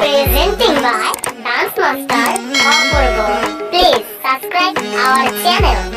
Presenting by Dance Master Apurbo. Please subscribe our channel.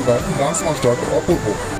Regenwald in Darmstadt-Oppenburg.